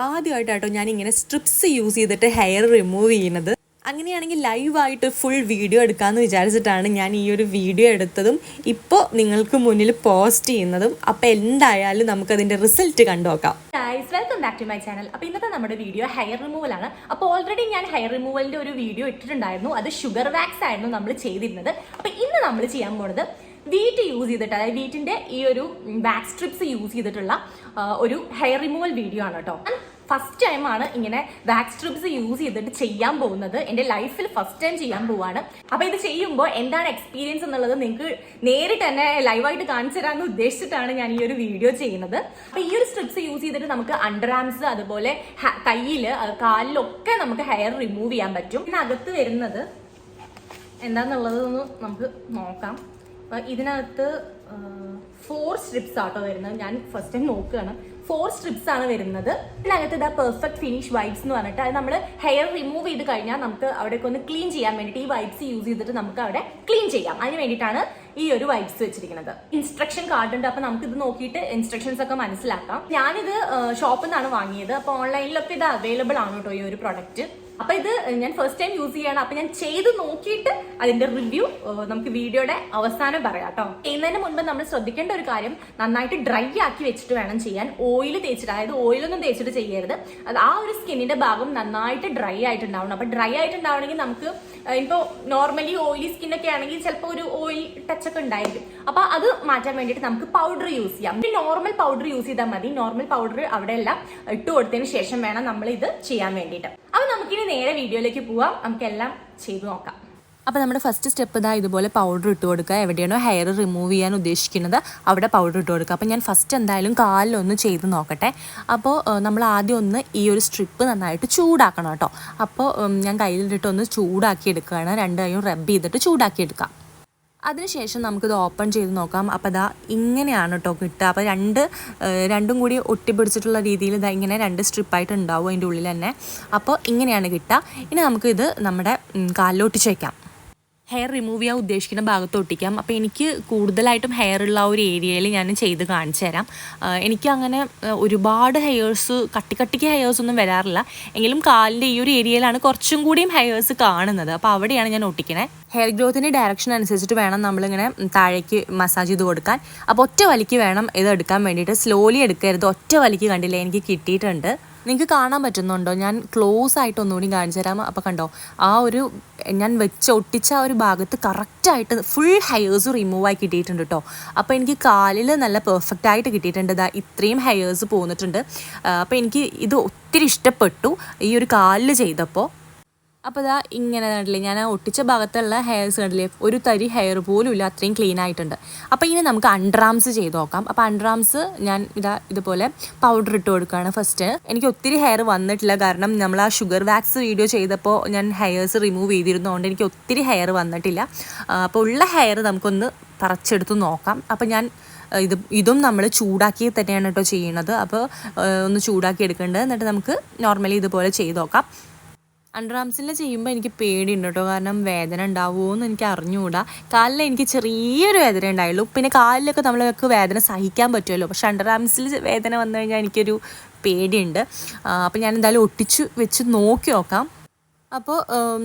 ആദ്യമായിട്ടാട്ടോ ഞാൻ ഇങ്ങനെ strips use ചെയ്തിട്ട് ഹെയർ റിമൂവ് ചെയ്യുന്നത്. അങ്ങനെയാണെങ്കിൽ ലൈവായിട്ട് ഫുൾ വീഡിയോ എടുക്കാമെന്ന് വിചാരിച്ചിട്ടാണ് ഞാൻ ഈ ഒരു വീഡിയോ എടുത്തതും ഇപ്പോൾ നിങ്ങൾക്ക് മുന്നിൽ പോസ്റ്റ് ചെയ്യുന്നതും. അപ്പോൾ എന്തായാലും നമുക്കതിന്റെ result കണ്ടുനോക്കാം. Guys welcome back to my channel അപ്പോൾ ഇന്നത്തെ നമ്മുടെ വീഡിയോ ഹെയർ റിമൂവൽ ആണ്. അപ്പോൾ ഓൾറെഡി ഞാൻ ഹെയർ റിമൂവലിന്റെ ഒരു വീഡിയോ ഇട്ടിട്ടുണ്ടായിരുന്നു. അത് ഷുഗർ വാക്സ് ആയിരുന്നു നമ്മൾ ചെയ്തിരുന്നത്. അപ്പോൾ ഇന്ന് നമ്മൾ ചെയ്യാൻ പോണത് വീറ്റ് യൂസ് ചെയ്തിട്ട് അതായത് വീറ്റിന്റെ ഈ ഒരു ബാക്ക് സ്ട്രിപ്സ് യൂസ് ചെയ്തിട്ടുള്ള ഒരു ഹെയർ റിമൂവൽ വീഡിയോ ആണ് കേട്ടോ ഫസ്റ്റ് ടൈം ആണ് ഇങ്ങനെ വാക്സ് സ്ട്രിപ്സ് യൂസ് ചെയ്തിട്ട് ചെയ്യാൻ പോകുന്നത്. എന്റെ ലൈഫിൽ ഫസ്റ്റ് ടൈം ചെയ്യാൻ പോവാണ്. അപ്പോൾ ഇത് ചെയ്യുമ്പോൾ എന്താണ് എക്സ്പീരിയൻസ് എന്നുള്ളത് നിങ്ങൾക്ക് നേരിട്ട് തന്നെ ലൈവായിട്ട് കാണിച്ചു തരാമെന്ന് ഉദ്ദേശിച്ചിട്ടാണ് ഞാൻ ഈ ഒരു വീഡിയോ ചെയ്യുന്നത്. അപ്പോൾ ഈ ഒരു സ്ട്രിപ്സ് യൂസ് ചെയ്തിട്ട് നമുക്ക് അണ്ടർ ആംസ് അതുപോലെ കയ്യിൽ കാലിലൊക്കെ നമുക്ക് ഹെയർ റിമൂവ് ചെയ്യാൻ പറ്റും. ഇതിനകത്ത് വരുന്നത് എന്താന്നുള്ളതൊന്ന് നമുക്ക് നോക്കാം. അപ്പൊ ഇതിനകത്ത് ഫോർ സ്ട്രിപ്സ് ആട്ടോ വരുന്നത്. ഞാൻ ഫസ്റ്റ് ടൈം നോക്കുകയാണ്. ഫോർ സ്ട്രിപ്സ് ആണ് വരുന്നത്. ഇതിനകത്ത് ഇതാ പെർഫെക്റ്റ് ഫിനിഷ് വൈബ്സ് എന്ന് പറഞ്ഞിട്ട് അത് നമ്മൾ ഹെയർ റിമൂവ് ചെയ്ത് കഴിഞ്ഞാൽ നമുക്ക് അവിടേക്ക് ഒന്ന് ക്ലീൻ ചെയ്യാൻ വേണ്ടിയിട്ട് ഈ വൈബ്സ് യൂസ് ചെയ്തിട്ട് നമുക്ക് അവിടെ ക്ലീൻ ചെയ്യാം. അതിന് വേണ്ടിയിട്ടാണ് ഈ ഒരു വൈബ്സ് വെച്ചിരിക്കുന്നത്. ഇൻസ്ട്രക്ഷൻ കാർഡ് ഉണ്ട്. അപ്പൊ നമുക്ക് ഇത് നോക്കിയിട്ട് ഇൻസ്ട്രക്ഷൻസ് ഒക്കെ മനസ്സിലാക്കാം. ഞാനിത് ഷോപ്പിൽ നിന്നാണ് വാങ്ങിയത്. അപ്പൊ ഓൺലൈനിലൊക്കെ ഇത് അവൈലബിൾ ആണ് കേട്ടോ ഈ ഒരു പ്രൊഡക്റ്റ് അപ്പൊ ഇത് ഞാൻ ഫസ്റ്റ് ടൈം യൂസ് ചെയ്യാണ്. അപ്പൊ ഞാൻ ചെയ്ത് നോക്കിയിട്ട് അതിന്റെ റിവ്യൂ നമുക്ക് വീഡിയോയുടെ അവസാനം പറയാം കേട്ടോ. ചെയ്യുന്നതിന് മുൻപ് നമ്മൾ ശ്രദ്ധിക്കേണ്ട ഒരു കാര്യം നന്നായിട്ട് ഡ്രൈ ആക്കി വെച്ചിട്ട് വേണം ചെയ്യാൻ. ഓയിൽ തേച്ചിട്ട് അതായത് ഓയിലൊന്നും തേച്ചിട്ട് ചെയ്യരുത്. അത് ആ ഒരു സ്കിന്നിന്റെ ഭാഗം നന്നായിട്ട് ഡ്രൈ ആയിട്ടുണ്ടാവണം. അപ്പൊ ഡ്രൈ ആയിട്ടുണ്ടാവണമെങ്കിൽ നമുക്ക് ഇപ്പോൾ നോർമലി ഓയിലി സ്കിന്നൊക്കെ ആണെങ്കിൽ ചിലപ്പോൾ ഒരു ഓയിൽ ടച്ച് ഒക്കെ ഉണ്ടായിരിക്കും. അപ്പൊ അത് മാറ്റാൻ വേണ്ടിയിട്ട് നമുക്ക് പൗഡർ യൂസ് ചെയ്യാം. പിന്നെ നോർമൽ പൗഡർ യൂസ് ചെയ്താൽ മതി. നോർമൽ പൗഡർ അവിടെയെല്ലാം ഇട്ട് കൊടുത്തതിന് ശേഷം വേണം നമ്മൾ ഇത് ചെയ്യാൻ വേണ്ടിയിട്ട്. നമുക്കിനി നേരെ വീഡിയോയിലേക്ക് പോവാം. നമുക്കെല്ലാം ചെയ്തു നോക്കാം. അപ്പോൾ നമ്മുടെ ഫസ്റ്റ് സ്റ്റെപ്പ് ഇതാ ഇതുപോലെ പൗഡർ ഇട്ട് കൊടുക്കുക. എവിടെയാണോ ഹെയർ റിമൂവ് ചെയ്യാൻ ഉദ്ദേശിക്കുന്നത് അവിടെ പൗഡർ ഇട്ട് കൊടുക്കുക. അപ്പോൾ ഞാൻ ഫസ്റ്റ് എന്തായാലും കാലിലൊന്ന് ചെയ്ത് നോക്കട്ടെ. അപ്പോൾ നമ്മൾ ആദ്യം ഒന്ന് ഈ ഒരു സ്ട്രിപ്പ് നന്നായിട്ട് ചൂടാക്കണം കേട്ടോ. അപ്പോൾ ഞാൻ കയ്യിലിട്ടൊന്ന് ചൂടാക്കി എടുക്കുകയാണ്. രണ്ട് കൈയും റബ്ബ് ചെയ്തിട്ട് ചൂടാക്കി എടുക്കാം. അതിനുശേഷം നമുക്കിത് ഓപ്പൺ ചെയ്ത് നോക്കാം. അപ്പോൾ ഇതാ ഇങ്ങനെയാണ് കേട്ടോ കിട്ടുക. അപ്പോൾ രണ്ട് രണ്ടും കൂടി ഒട്ടിപ്പിടിച്ചിട്ടുള്ള രീതിയിൽ ഇതാ ഇങ്ങനെ രണ്ട് സ്ട്രിപ്പായിട്ട് ഉണ്ടാവും അതിന്റെ ഉള്ളിൽ തന്നെ. അപ്പോൾ ഇങ്ങനെയാണ് കിട്ടുക. ഇനി നമുക്കിത് നമ്മുടെ കാലിലോട്ട് വയ്ക്കാം ഹെയർ റിമൂവ് ചെയ്യാൻ ഉദ്ദേശിക്കുന്ന ഭാഗത്ത് ഒട്ടിക്കാം. അപ്പോൾ എനിക്ക് കൂടുതലായിട്ടും ഹെയർ ഉള്ള ഒരു ഏരിയയിൽ ഞാൻ ചെയ്ത് കാണിച്ചു തരാം. എനിക്ക് അങ്ങനെ ഒരുപാട് ഹെയേഴ്സ് കട്ടി കട്ടിക്ക് ഹെയേഴ്സ് ഒന്നും വരാറില്ല. എങ്കിലും കാലിന്റെ ഈ ഒരു ഏരിയയിലാണ് കുറച്ചും കൂടിയും ഹെയേഴ്സ് കാണുന്നത്. അപ്പോൾ അവിടെയാണ് ഞാൻ ഒട്ടിക്കണേ. ഹെയർ ഗ്രോത്തിന്റെ ഡയറക്ഷൻ അനുസരിച്ചിട്ട് വേണം നമ്മളിങ്ങനെ താഴേക്ക് മസാജ് ചെയ്ത് കൊടുക്കാൻ. അപ്പോൾ ഒറ്റ വലിക്ക് വേണം ഇത് എടുക്കാൻ വേണ്ടിയിട്ട്. സ്ലോലി എടുക്കരുത്. ഒറ്റ വലിക്ക് കണ്ടില്ലേ എനിക്ക് കിട്ടിയിട്ടുണ്ട്. നിങ്ങൾക്ക് കാണാൻ പറ്റുന്നുണ്ടോ? ഞാൻ ക്ലോസ് ആയിട്ട് ഒന്നുകൂടി കാണിച്ചു തരാം. അപ്പോൾ കണ്ടോ ആ ഒരു ഞാൻ വെച്ച് ഒട്ടിച്ച ആ ഒരു ഭാഗത്ത് കറക്റ്റായിട്ട് ഫുൾ ഹെയേഴ്സ് റിമൂവ് ആയി കിട്ടിയിട്ടുണ്ട് കേട്ടോ അപ്പോൾ എനിക്ക് കാലിൽ നല്ല പെർഫെക്റ്റ് ആയിട്ട് കിട്ടിയിട്ടുണ്ട്. ഇതാ ഇത്രയും ഹെയേഴ്സ് പോന്നിട്ടുണ്ട്. അപ്പോൾ എനിക്ക് ഇത് ഒത്തിരി ഇഷ്ടപ്പെട്ടു. ഈ ഒരു കാലിൽ ചെയ്തപ്പോൾ അപ്പോൾ ഇതാ ഇങ്ങനെ കണ്ടില്ലേ ഞാൻ ഒട്ടിച്ച ഭാഗത്തുള്ള ഹെയർസ് കണ്ടില്ലേ ഒരു തരി ഹെയർ പോലും ഇല്ല അത്രയും ക്ലീൻ ആയിട്ടുണ്ട്. അപ്പോൾ ഇനി നമുക്ക് അണ്ടറാംസ് ചെയ്ത് നോക്കാം. അപ്പോൾ അണ്ടറാംസ് ഞാൻ ഇതാ ഇതുപോലെ പൗഡർ ഇട്ട് കൊടുക്കുകയാണ് ഫസ്റ്റ് എനിക്ക് ഒത്തിരി ഹെയർ വന്നിട്ടില്ല കാരണം നമ്മൾ ആ ഷുഗർ വാക്സ് വീഡിയോ ചെയ്തപ്പോൾ ഞാൻ ഹെയർസ് റിമൂവ് ചെയ്തിരുന്നതുകൊണ്ട് എനിക്ക് ഒത്തിരി ഹെയർ വന്നിട്ടില്ല. അപ്പോൾ ഉള്ള ഹെയർ നമുക്കൊന്ന് പറിച്ചെടുത്ത് നോക്കാം. അപ്പോൾ ഞാൻ ഇത് ഇതും നമ്മൾ ചൂടാക്കി തന്നെയാണ് കേട്ടോ ചെയ്യുന്നത്. അപ്പോൾ ഒന്ന് ചൂടാക്കി എടുക്കേണ്ടത്. എന്നിട്ട് നമുക്ക് നോർമലി ഇതുപോലെ ചെയ്ത് നോക്കാം. അണ്ടർ ആംസിൽ ചെയ്യുമ്പോൾ എനിക്ക് പേടിയുണ്ട് കേട്ടോ. കാരണം വേദന ഉണ്ടാവുമോ എന്ന് എനിക്ക് അറിഞ്ഞുകൂടാ. കാലിൽ എനിക്ക് ചെറിയൊരു വേദന ഉണ്ടായുള്ളൂ. പിന്നെ കാലിലൊക്കെ നമ്മൾക്ക് വേദന സഹിക്കാൻ പറ്റുമല്ലോ. പക്ഷെ അണ്ടർ ആംസിൽ വേദന വന്നു കഴിഞ്ഞാൽ എനിക്കൊരു പേടിയുണ്ട്. അപ്പോൾ ഞാൻ എന്തായാലും ഒട്ടിച്ച് വെച്ച് നോക്കി നോക്കാം. അപ്പോൾ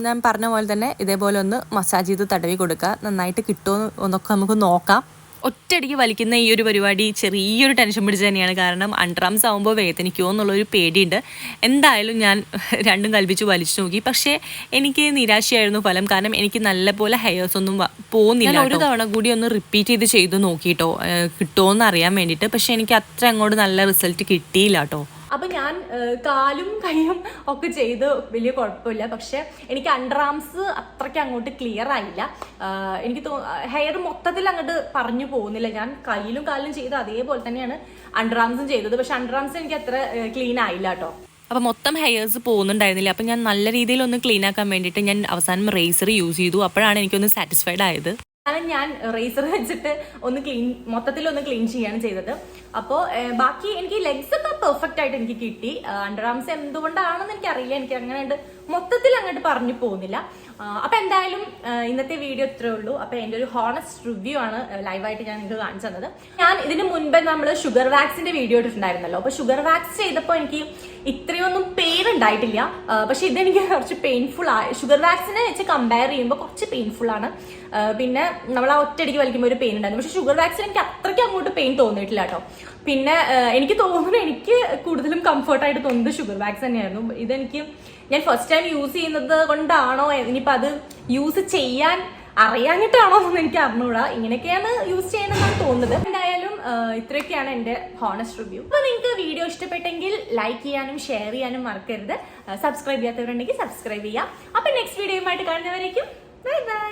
ഞാൻ പറഞ്ഞ പോലെ തന്നെ ഇതേപോലെ ഒന്ന് മസാജ് ചെയ്ത് തടവി കൊടുക്കുക. നന്നായിട്ട് കിട്ടുമോ എന്നൊക്കെ നമുക്ക് നോക്കാം. ഒറ്റയടിക്ക് വലിക്കുന്ന ഈ ഒരു പരിപാടി ചെറിയൊരു ടെൻഷൻ പിടിച്ച് തന്നെയാണ്. കാരണം അണ്ടർആംസ് ആകുമ്പോൾ വേദനിക്കുമോ എന്നുള്ളൊരു പേടിയുണ്ട്. എന്തായാലും ഞാൻ രണ്ടും കൽപ്പിച്ച് വലിച്ചു നോക്കി. പക്ഷേ എനിക്ക് നിരാശയായിരുന്നു ഫലം. കാരണം എനിക്ക് നല്ലപോലെ ഹെയർസ് ഒന്നും പോകുന്നില്ല ഒരു തവണ കൂടി ഒന്ന് റിപ്പീറ്റ് ചെയ്ത് ചെയ്ത് നോക്കിയിട്ടോ കിട്ടുമോ എന്ന് അറിയാൻ വേണ്ടിയിട്ട്. പക്ഷേ എനിക്ക് അത്ര അങ്ങോട്ട് നല്ല റിസൾട്ട് കിട്ടിയില്ല കേട്ടോ. അപ്പൊ ഞാൻ കാലും കൈയും ഒക്കെ ചെയ്ത് വലിയ കുഴപ്പമില്ല. പക്ഷെ എനിക്ക് അണ്ടർ ആംസ് അത്രയ്ക്ക് അങ്ങോട്ട് ക്ലിയർ ആയില്ല. എനിക്ക് തോ ഹെയർ മൊത്തത്തിൽ അങ്ങോട്ട് പറഞ്ഞു പോകുന്നില്ല. ഞാൻ കയ്യിലും കാലിലും ചെയ്ത് അതേപോലെ തന്നെയാണ് അണ്ടർ ആംസും ചെയ്തത്. പക്ഷെ അണ്ടർ ആംസ് എനിക്ക് അത്ര ക്ലീൻ ആയില്ല കേട്ടോ. അപ്പോൾ മൊത്തം ഹെയർസ് പോകുന്നുണ്ടായിരുന്നില്ല. അപ്പോൾ ഞാൻ നല്ല രീതിയിൽ ഒന്ന് ക്ലീൻ ആക്കാൻ വേണ്ടിയിട്ട് ഞാൻ അവസാനം റേസർ യൂസ് ചെയ്തു. അപ്പോഴാണ് എനിക്കൊന്ന് സാറ്റിസ്ഫൈഡ് ആയത്. കാരണം ഞാൻ റേസർ വെച്ചിട്ട് ഒന്ന് ക്ലീൻ മൊത്തത്തിൽ ഒന്ന് ക്ലീൻ ചെയ്യാണ് ചെയ്തത്. അപ്പോൾ ബാക്കി എനിക്ക് ലെഗ്സ് ഒക്കെ പെർഫെക്റ്റ് ആയിട്ട് എനിക്ക് കിട്ടി. അണ്ടർ ആംസ് എന്തുകൊണ്ടാണെന്ന് എനിക്ക് അറിയില്ല എനിക്ക് അങ്ങനെ മൊത്തത്തിൽ അങ്ങോട്ട് പറഞ്ഞു പോകുന്നില്ല. ആ, അപ്പൊ എന്തായാലും ഇന്നത്തെ വീഡിയോ ഇത്രേ ഉള്ളൂ. അപ്പൊ എന്റെ ഒരു ഹോണസ്റ്റ് റിവ്യൂ ആണ് ലൈവായിട്ട് ഞാൻ നിങ്ങൾക്ക് കാണിച്ചു തന്നത്. ഞാൻ ഇതിന് മുൻപേ നമ്മൾ ഷുഗർ വാക്സിന്റെ വീഡിയോ ഇട്ടിട്ടുണ്ടായിരുന്നല്ലോ. അപ്പോൾ ഷുഗർ വാക്സ് ചെയ്തപ്പോൾ എനിക്ക് ഇത്രയൊന്നും പെയിൻ ഉണ്ടായിട്ടില്ല. പക്ഷെ ഇതെനിക്ക് കുറച്ച് പെയിൻഫുൾ ആയി ഷുഗർ വാക്സിനെ വെച്ച് കമ്പയർ ചെയ്യുമ്പോൾ കുറച്ച് പെയിൻഫുൾ ആണ്. പിന്നെ നമ്മൾ ആ ഒറ്റയടിക്ക് വലിക്കുമ്പോൾ ഒരു പെയിൻ ഉണ്ടായിരുന്നു. പക്ഷെ ഷുഗർ വാക്സിൻ എനിക്ക് അത്രയ്ക്ക് അങ്ങോട്ട് പെയിൻ തോന്നിയിട്ടില്ല കേട്ടോ. പിന്നെ എനിക്ക് തോന്നുന്നു എനിക്ക് കൂടുതലും കംഫർട്ടായിട്ട് തോന്നുന്നത് ഷുഗർ വാക്സ് തന്നെയായിരുന്നു. ഇതെനിക്ക് ഞാൻ ഫസ്റ്റ് ടൈം യൂസ് ചെയ്യുന്നത് കൊണ്ടാണോ ഇനിയിപ്പോൾ അത് യൂസ് ചെയ്യാൻ അറിയാഞ്ഞിട്ടാണോ എന്ന് എനിക്ക് അറിഞ്ഞൂടാ. ഇങ്ങനെയൊക്കെയാണ് യൂസ് ചെയ്യണമെന്നാണ് തോന്നുന്നത്. എന്തായാലും ഇത്രയൊക്കെയാണ് എന്റെ ഹോണസ്റ്റ് റിവ്യൂ അപ്പോൾ നിങ്ങൾക്ക് വീഡിയോ ഇഷ്ടപ്പെട്ടെങ്കിൽ ലൈക്ക് ചെയ്യാനും ഷെയർ ചെയ്യാനും മറക്കരുത്. സബ്സ്ക്രൈബ് ചെയ്യാത്തവരുണ്ടെങ്കിൽ സബ്സ്ക്രൈബ് ചെയ്യാം. അപ്പം നെക്സ്റ്റ് വീഡിയോയുമായിട്ട് കാണുന്നവരേക്കും ബൈ ബൈ